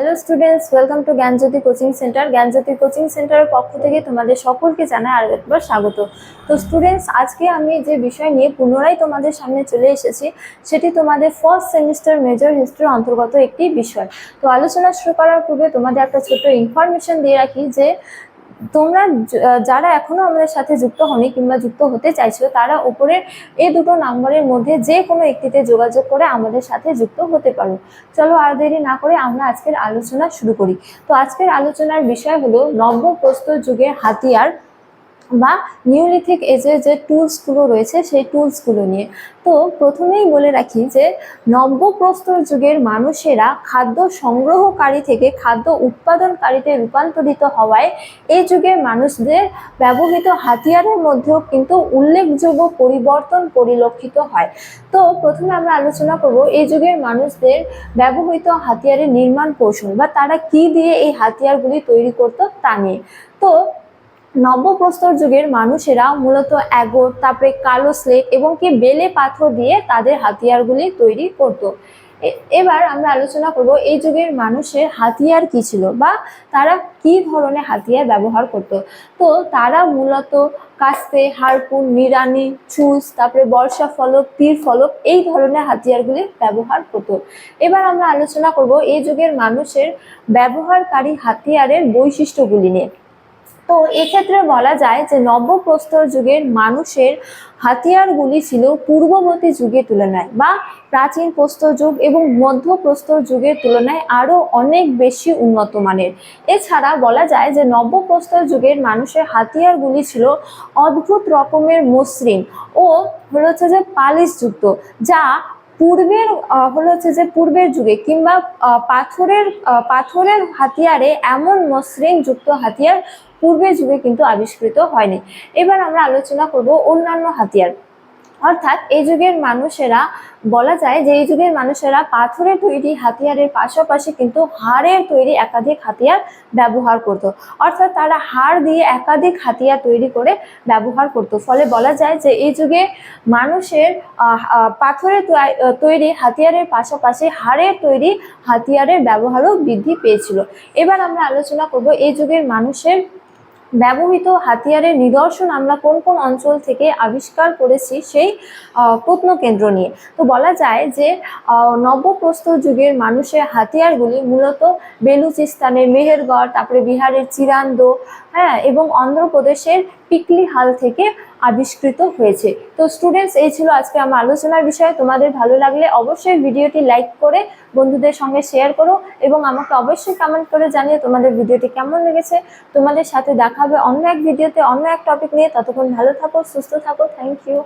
Hello students welcome to Gyanjyoti coaching centre Gyanjyoti coaching সেন্টারের পক্ষ থেকে তোমাদের সকলকে জানাই আর একবার স্বাগত। তো স্টুডেন্টস আজকে আমি যে বিষয় নিয়ে পুনরায় তোমাদের সামনে চলে এসেছি, সেটি তোমাদের ফার্স্ট সেমিস্টার মেজর হিস্ট্রির অন্তর্গত একটি বিষয়। তো আলোচনা শুরু করার পূর্বে তোমাদের একটা ছোট্ট ইনফরমেশন দিয়ে রাখি যে তোমরা যারা এখনও আমাদের সাথে যুক্ত হনি কিংবা যুক্ত হতে চাইছো, তারা ওপরের এই দুটো নাম্বারের মধ্যে যে কোনো একটিতে যোগাযোগ করে আমাদের সাথে যুক্ত হতে পারো। চলো আর দেরি না করে আমরা আজকের আলোচনা শুরু করি। তো আজকের আলোচনার বিষয় হলো নব্য প্রস্তর যুগের হাতিয়ার বা নিউলিথিক এজের যে টুলসগুলো রয়েছে, সেই টুলসগুলো নিয়ে। তো প্রথমেই বলে রাখি যে, নব্যপ্রস্তর যুগের মানুষেরা খাদ্য সংগ্রহকারী থেকে খাদ্য উৎপাদনকারীতে রূপান্তরিত হওয়ায় এই যুগের মানুষদের ব্যবহৃত হাতিয়ারের মধ্যেও কিন্তু উল্লেখযোগ্য পরিবর্তন পরিলক্ষিত হয়। তো প্রথমে আমরা আলোচনা করব এই যুগের মানুষদের ব্যবহৃত হাতিয়ারের নির্মাণ কৌশল বা তারা কি দিয়ে এই হাতিয়ারগুলি তৈরি করতো তা নিয়ে। তো নব্যপ্রস্তর যুগের মানুষেরা মূলত এগোর তারপরে কালো স্লেট এবং কি বেলে পাথর দিয়ে তাদের হাতিয়ারগুলি তৈরি করত। এবার আমরা আলোচনা করব এই যুগের মানুষের হাতিয়ার কি ছিল বা তারা কি ধরনের হাতিয়ার ব্যবহার করত। তো তারা মূলত কাস্তে, হারপুন নিরানি ছুস তারপরে বর্ষা ফলক, তীর ফলক এই ধরনের হাতিয়ারগুলি ব্যবহার করত। এবার আমরা আলোচনা করব এই যুগের মানুষের ব্যবহারকারী হাতিয়ারের বৈশিষ্ট্যগুলি নিয়ে। তো এক্ষেত্রে বলা যায় যে নব্যপ্রস্তর যুগের মানুষের হাতিয়ারগুলি ছিল পূর্ববর্তী যুগের তুলনায় বা প্রাচীন প্রস্তর যুগ এবং মধ্য প্রস্তর যুগের তুলনায় আরও অনেক বেশি উন্নত মানের। এছাড়া বলা যায় যে নব্যপ্রস্তর যুগের মানুষের হাতিয়ারগুলি ছিল অদ্ভুত রকমের মসৃণ ও হচ্ছে যে পালিশযুক্ত, যা পূর্বের হলো হচ্ছে যে পূর্বের যুগে কিংবা পাথরের পাথরের হাতিয়ারে এমন মসৃণ যুক্ত হাতিয়ার পূর্বের যুগে কিন্তু আবিষ্কৃত হয়নি। এবার আমরা আলোচনা করব অন্যান্য হাতিয়ার। অর্থাৎ এই যুগের মানুষেরা, বলা যায় যে এই যুগের মানুষেরা পাথরের তৈরি হাতিয়ারের পাশাপাশি কিন্তু হাড়ের তৈরি একাধিক হাতিয়ার ব্যবহার করত। অর্থাৎ তারা হাড় দিয়ে একাধিক হাতিয়ার তৈরি করে ব্যবহার করত। ফলে বলা যায় যে এই যুগে মানুষের পাথরের তৈরি হাতিয়ারের পাশাপাশি হাড়ের তৈরি হাতিয়ারের ব্যবহারও বৃদ্ধি পেয়েছিল। এবার আমরা আলোচনা করব এই যুগের মানুষের ব্যবহৃত হাতিয়ারের নিদর্শন আমরা কোন কোন অঞ্চল থেকে আবিষ্কার করেছি সেই প্রত্নকেন্দ্র নিয়ে। তো বলা যায় যে নব্যপ্রস্তর যুগের মানুষের হাতিয়ারগুলি মূলত বেলুচিস্তানের মেহেরগড়, তারপরে বিহারের চিরান্দো হ্যাঁ এবং অন্ধ্রপ্রদেশের পিকলি হাল থেকে আবিষ্কৃত হয়েছে। তো স্টুডেন্টস এই ছিল আজকে আমার আলোচনার বিষয়ে। তোমাদের ভালো লাগলে অবশ্যই ভিডিওটি লাইক করে বন্ধুদের সঙ্গে শেয়ার করো এবং আমাকে অবশ্যই কমেন্ট করে জানিয়ে তোমাদের ভিডিওটি কেমন লেগেছে। তোমাদের সাথে দেখাবে অন্য এক ভিডিওতে অন্য এক টপিক নিয়ে। ততক্ষণ ভালো থাকো, সুস্থ থাকো। Thank you